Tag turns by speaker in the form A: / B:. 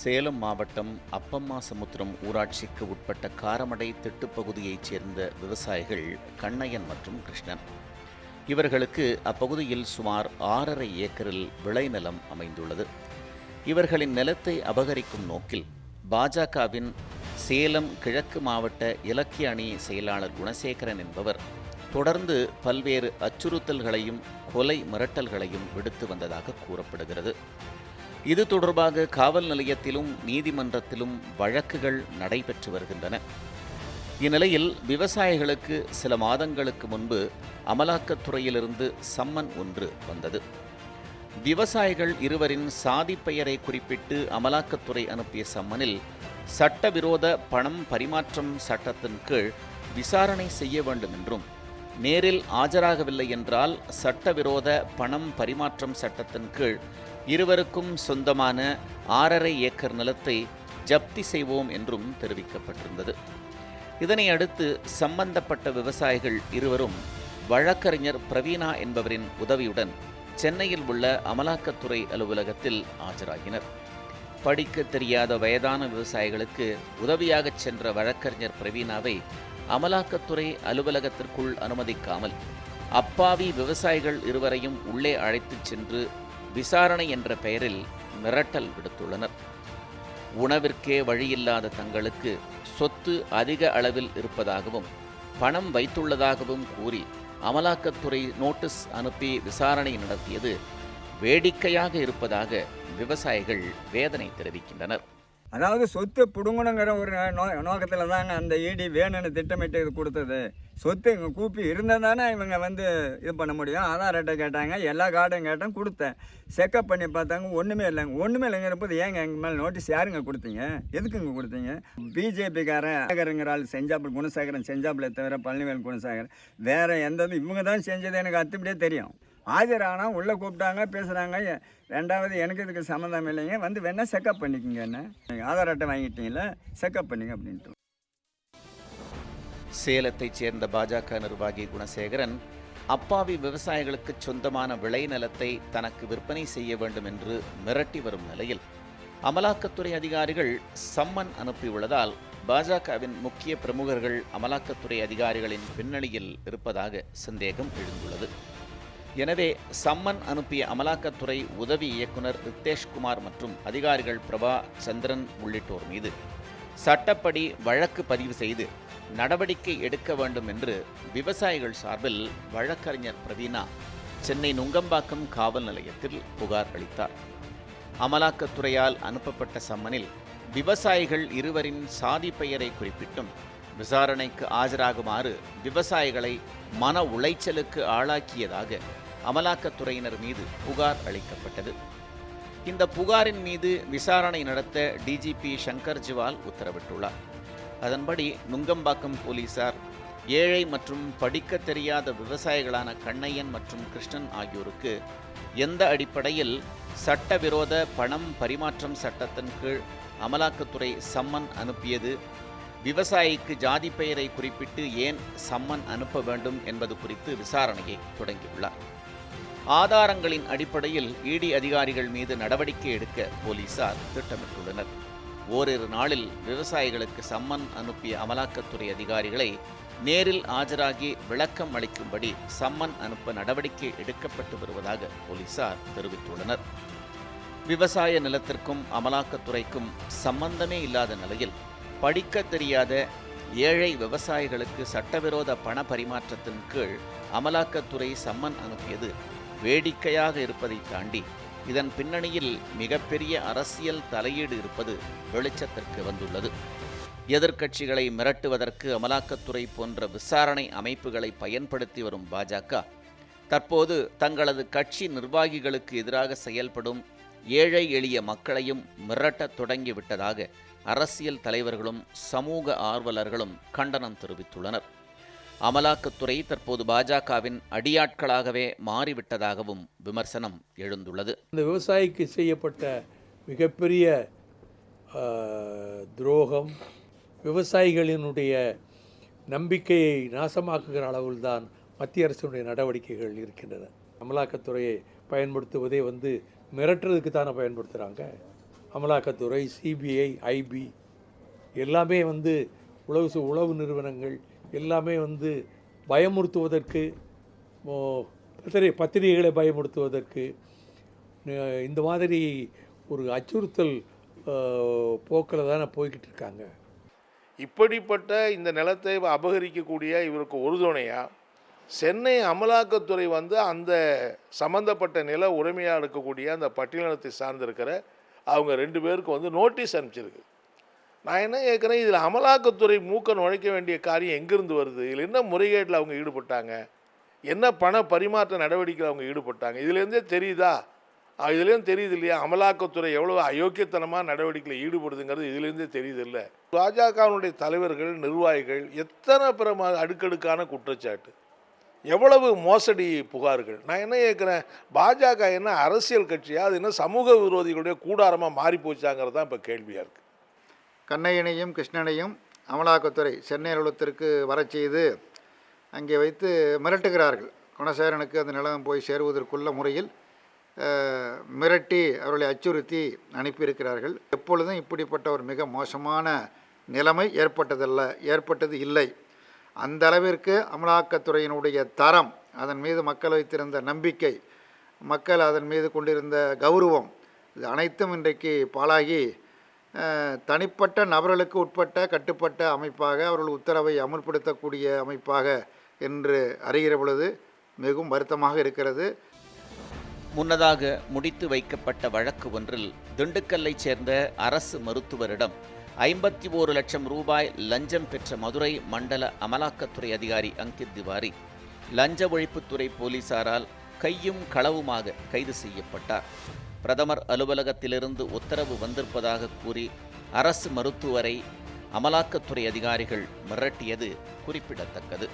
A: சேலம் மாவட்டம் அப்பம்மா சமுத்திரம் ஊராட்சிக்கு உட்பட்ட காரமடை திட்டுப்பகுதியைச் சேர்ந்த விவசாயிகள் கண்ணையன் மற்றும் கிருஷ்ணன். இவர்களுக்கு அப்பகுதியில் சுமார் ஆறரை ஏக்கரில் விளைநிலம் அமைந்துள்ளது. இவர்களின் நிலத்தை அபகரிக்கும் நோக்கில் பாஜகவின் சேலம் கிழக்கு மாவட்ட இலக்கிய அணி செயலாளர் குணசேகரன் என்பவர் தொடர்ந்து பல்வேறு அச்சுறுத்தல்களையும் கொலை மிரட்டல்களையும் விடுத்து வந்ததாக கூறப்படுகிறது. இது தொடர்பாக காவல் நிலையத்திலும் நீதிமன்றத்திலும் வழக்குகள் நடைபெற்று வருகின்றன. இந்நிலையில் விவசாயிகளுக்கு சில மாதங்களுக்கு முன்பு அமலாக்கத்துறையிலிருந்து சம்மன் ஒன்று வந்தது. விவசாயிகள் இருவரின் சாதி பெயரை குறிப்பிட்டு அமலாக்கத்துறை அனுப்பிய சம்மனில் சட்டவிரோத பணம் பரிமாற்றம் சட்டத்தின் கீழ் விசாரணை செய்ய வேண்டும் என்றும் நேரில் ஆஜராகவில்லை என்றால் சட்டவிரோத பணம் பரிமாற்றம் சட்டத்தின் கீழ் இருவருக்கும் சொந்தமான ஆறரை ஏக்கர் நிலத்தை ஜப்தி செய்வோம் என்றும் தெரிவிக்கப்பட்டிருந்தது. இதனை அடுத்து சம்பந்தப்பட்ட விவசாயிகள் இருவரும் வழக்கறிஞர் பிரவீனா என்பவரின் உதவியுடன் சென்னையில் உள்ள அமலாக்கத்துறை அலுவலகத்தில் ஆஜராகினர். படிக்க தெரியாத வயதான விவசாயிகளுக்கு உதவியாகச் சென்ற வழக்கறிஞர் பிரவீணாவை அமலாக்கத்துறை அலுவலகத்திற்குள் அனுமதிக்காமல் அப்பாவி விவசாயிகள் இருவரையும் உள்ளே அழைத்துச் சென்று விசாரணை என்ற பெயரில் மிரட்டல் விடுத்துள்ளனர். உணவிற்கே வழியில்லாத தங்களுக்கு சொத்து அதிக அளவில் இருப்பதாகவும் பணம் வைத்துள்ளதாகவும் கூறி அமலாக்கத்துறை நோட்டீஸ் அனுப்பி விசாரணை நடத்தியது வேடிக்கையாக இருப்பதாக விவசாயிகள் வேதனை தெரிவிக்கின்றனர்.
B: அதாவது சொத்து பிடுங்கணுங்கிற ஒரு நோ நோக்கத்தில் தாங்க அந்த ஈடி வேணும்னு திட்டமிட்டு இது கொடுத்தது. சொத்து இங்கே கூப்பி இருந்தால் தானே இவங்க வந்து இது பண்ண முடியும். ஆதார் அட்டை கேட்டாங்க எல்லா கார்டும் கேட்டேன் கொடுத்தேன். செக்கப் பண்ணி பார்த்தாங்க ஒன்றுமே இல்லைங்க. ஒன்றுமே இல்லைங்கிற போது ஏங்க எங்கள் மேலே நோட்டீஸ் யாருங்க கொடுத்தீங்க? எதுக்குங்க கொடுத்தீங்க? பிஜேபிக்காரன் சேகருங்கிற ஆள் செஞ்சாப்பில் குணசேகரன் செஞ்சாப்பில் தவிர பழனிவேல் குணசேகரன் வேறு எந்த இவங்க தான் செஞ்சது எனக்கு அத்துப்படியே தெரியும். ஆஜரானால் உள்ளே கூப்பிட்டாங்க பேசுகிறாங்க ரெண்டாவது எனக்கு இதுக்கு சம்மந்தம் இல்லைங்க. வந்து வேணால் செக்கப் பண்ணிக்கோங்க என்ன. ஆதார் அட்டை வாங்கிட்டீங்களா செக்கப் பண்ணிங்க அப்படின்ட்டு.
A: சேலத்தைச் சேர்ந்த பாஜக நிர்வாகி குணசேகரன் அப்பாவி விவசாயிகளுக்கு சொந்தமான விளைநிலத்தை தனக்கு விற்பனை செய்ய வேண்டும் என்று மிரட்டி வரும் நிலையில் அமலாக்கத்துறை அதிகாரிகள் சம்மன் அனுப்பியுள்ளதால் பாஜகவின் முக்கிய பிரமுகர்கள் அமலாக்கத்துறை அதிகாரிகளின் பின்னணியில் இருப்பதாக சந்தேகம் எழுந்துள்ளது. எனவே சம்மன் அனுப்பிய அமலாக்கத்துறை உதவி இயக்குனர் ரித்தேஷ்குமார் மற்றும் அதிகாரிகள் பிரபா சந்திரன் உள்ளிட்டோர் மீது சட்டப்படி வழக்கு பதிவு செய்து நடவடிக்கை எடுக்க வேண்டும் என்று விவசாயிகள் சார்பில் வழக்கறிஞர் பிரவீனா சென்னை நுங்கம்பாக்கம் காவல் நிலையத்தில் புகார் அளித்தார். அமலாக்கத்துறையால் அனுப்பப்பட்ட சம்மனில் விவசாயிகள் இருவரின் சாதி பெயரை குறிப்பிட்டும் விசாரணைக்கு ஆஜராகுமாறு விவசாயிகளை மன உளைச்சலுக்கு ஆளாக்கியதாக அமலாக்கத்துறையினர் மீது புகார் அளிக்கப்பட்டது. இந்த புகாரின் மீது விசாரணை நடத்த டிஜிபி சங்கர் ஜிவால் உத்தரவிட்டுள்ளார். அதன்படி நுங்கம்பாக்கம் போலீசார் ஏழை மற்றும் படிக்க தெரியாத விவசாயிகளான கண்ணையன் மற்றும் கிருஷ்ணன் ஆகியோருக்கு எந்த அடிப்படையில் சட்டவிரோத பணம் பரிமாற்றம் சட்டத்தின் கீழ் அமலாக்கத்துறை சம்மன் அனுப்பியது விவசாயிக்கு ஜாதி பெயரை குறிப்பிட்டு ஏன் சம்மன் அனுப்ப வேண்டும் என்பது குறித்து விசாரணையை தொடங்கியுள்ளார். ஆதாரங்களின் அடிப்படையில் இடி அதிகாரிகள் மீது நடவடிக்கை எடுக்க போலீசார் திட்டமிட்டுள்ளனர். ஓரிரு நாளில் விவசாயிகளுக்கு சம்மன் அனுப்பிய அமலாக்கத்துறை அதிகாரிகளை நேரில் ஆஜராகி விளக்கம் அளிக்கும்படி சம்மன் அனுப்ப நடவடிக்கை எடுக்கப்பட்டு வருவதாக போலீசார் தெரிவித்துள்ளனர். விவசாய நிலத்திற்கும் அமலாக்கத்துறைக்கும் சம்பந்தமே இல்லாத நிலையில் படிக்க தெரியாத ஏழை விவசாயிகளுக்கு சட்டவிரோத பண பரிமாற்றத்தின் கீழ் அமலாக்கத்துறை சம்மன் அனுப்பியது. வேடிக்கையாக இருப்பதை தாண்டி இதன் பின்னணியில் மிகப்பெரிய அரசியல் தலையீடு இருப்பது வெளிச்சத்திற்கு வந்துள்ளது. எதிர்க்கட்சிகளை மிரட்டுவதற்கு அமலாக்கத்துறை போன்ற விசாரணை அமைப்புகளை பயன்படுத்தி வரும் பாஜக தற்போது தங்களது கட்சி நிர்வாகிகளுக்கு எதிராக செயல்படும் ஏழை எளிய மக்களையும் மிரட்டத் தொடங்கிவிட்டதாக அரசியல் தலைவர்களும் சமூக ஆர்வலர்களும் கண்டனம் தெரிவித்துள்ளனர். அமலாக்கத்துறை தற்போது பாஜகவின் அடியாட்களாகவே மாறிவிட்டதாகவும் விமர்சனம் எழுந்துள்ளது.
C: இந்த விவசாயிக்கு செய்யப்பட்ட மிகப்பெரிய துரோகம் விவசாயிகளினுடைய நம்பிக்கையை நாசமாக்குகிற அளவில்தான் மத்திய அரசினுடைய நடவடிக்கைகள் இருக்கின்றன. அமலாக்கத்துறையை பயன்படுத்துவதே வந்து மிரட்டுறதுக்கு தானே பயன்படுத்துகிறாங்க அமலாக்கத்துறை சிபிஐ ஐபி எல்லாமே வந்து உளவு சு- உளவு நிறுவனங்கள் எல்லாமே வந்து பயமுறுத்துவதற்கு ஓ, பத்திரிகைகளை பயமுறுத்துவதற்கு இந்த மாதிரி ஒரு அச்சுறுத்தல் போக்கில் தானே போய்கிட்டு இருக்காங்க.
D: இப்படிப்பட்ட இந்த நிலத்தை அபகரிக்கக்கூடிய இவருக்கு உறுதுணையாக சென்னை அமலாக்கத்துறை வந்து அந்த சம்பந்தப்பட்ட நில உரிமையாக இருக்கக்கூடிய அந்த பட்டியலினத்தை சார்ந்திருக்கிற அவங்க ரெண்டு பேருக்கு வந்து நோட்டீஸ் அனுப்பிச்சிருக்கு. நான் என்ன கேட்குறேன் இதில் அமலாக்கத்துறை மூக்க நுழைக்க வேண்டிய காரியம் எங்கேருந்து வருது? இதில் என்ன முறைகேட்டில் அவங்க ஈடுபட்டாங்க? என்ன பண பரிமாற்ற நடவடிக்கையில் அவங்க ஈடுபட்டாங்க? இதுலேருந்தே தெரியுதா? இதுலேருந்து இதுலேயும் தெரியுது இல்லையா? அமலாக்கத்துறை எவ்வளோ அயோக்கியத்தனமாக நடவடிக்கையில் ஈடுபடுதுங்கிறது இதுலேருந்தே தெரியுது இல்லை. பாஜகவினுடைய தலைவர்கள் நிர்வாகிகள் எத்தனை பிரமா அடுக்கடுக்கான குற்றச்சாட்டு? எவ்வளவு மோசடி புகார்கள்? நான் என்ன கேட்குறேன்? பாஜக என்ன அரசியல் கட்சியா? அது என்ன சமூக விரோதிகளுடைய கூடாரமாக மாறி போச்சாங்கிறது தான் இப்போ கேள்வியாக இருக்குது
E: கண்ணையனையும் கிருஷ்ணனையும் அமலாக்கத்துறை சென்னை அலுவலகத்திற்கு வரச் செய்து அங்கே வைத்து மிரட்டுகிறார்கள். குணசேரனுக்கு அந்த நிலம் போய் சேருவதற்குள்ள முறையில் மிரட்டி அவர்களை அச்சுறுத்தி அனுப்பியிருக்கிறார்கள். எப்பொழுதும் இப்படிப்பட்ட ஒரு மிக மோசமான நிலைமை ஏற்பட்டதல்ல ஏற்பட்டது இல்லை. அந்த அளவிற்கு அமலாக்கத்துறையினுடைய தரம் அதன் மீது மக்கள் வைத்திருந்த நம்பிக்கை மக்கள் அதன் மீது கொண்டிருந்த கௌரவம் இது அனைத்தும் இன்றைக்கு பாழாகி தனிப்பட்ட நபர்களுக்கு உட்பட்ட கட்டுப்பட்ட அமைப்பாக அவர்கள் உத்தரவை அமுல்படுத்தக்கூடிய அமைப்பாக என்று அறிகிற பொழுது மிகவும் வருத்தமாக இருக்கிறது.
A: முன்னதாக முடித்து வைக்கப்பட்ட வழக்கு ஒன்றில் திண்டுக்கல்லைச் சேர்ந்த அரசு மருத்துவரிடம் ஐம்பத்தி ஓரு லட்சம் ரூபாய் லஞ்சம் பெற்ற மதுரை மண்டல அமலாக்கத்துறை அதிகாரி அங்கித் திவாரி லஞ்ச ஒழிப்புத்துறை போலீசாரால் கையும் களவுமாக கைது செய்யப்பட்டார். பிரதமர் அலுவலகத்திலிருந்து உத்தரவு வந்திருப்பதாக கூறி அரசு மருத்துவரை அமலாக்கத்துறை அதிகாரிகள் மிரட்டியது குறிப்பிடத்தக்கது.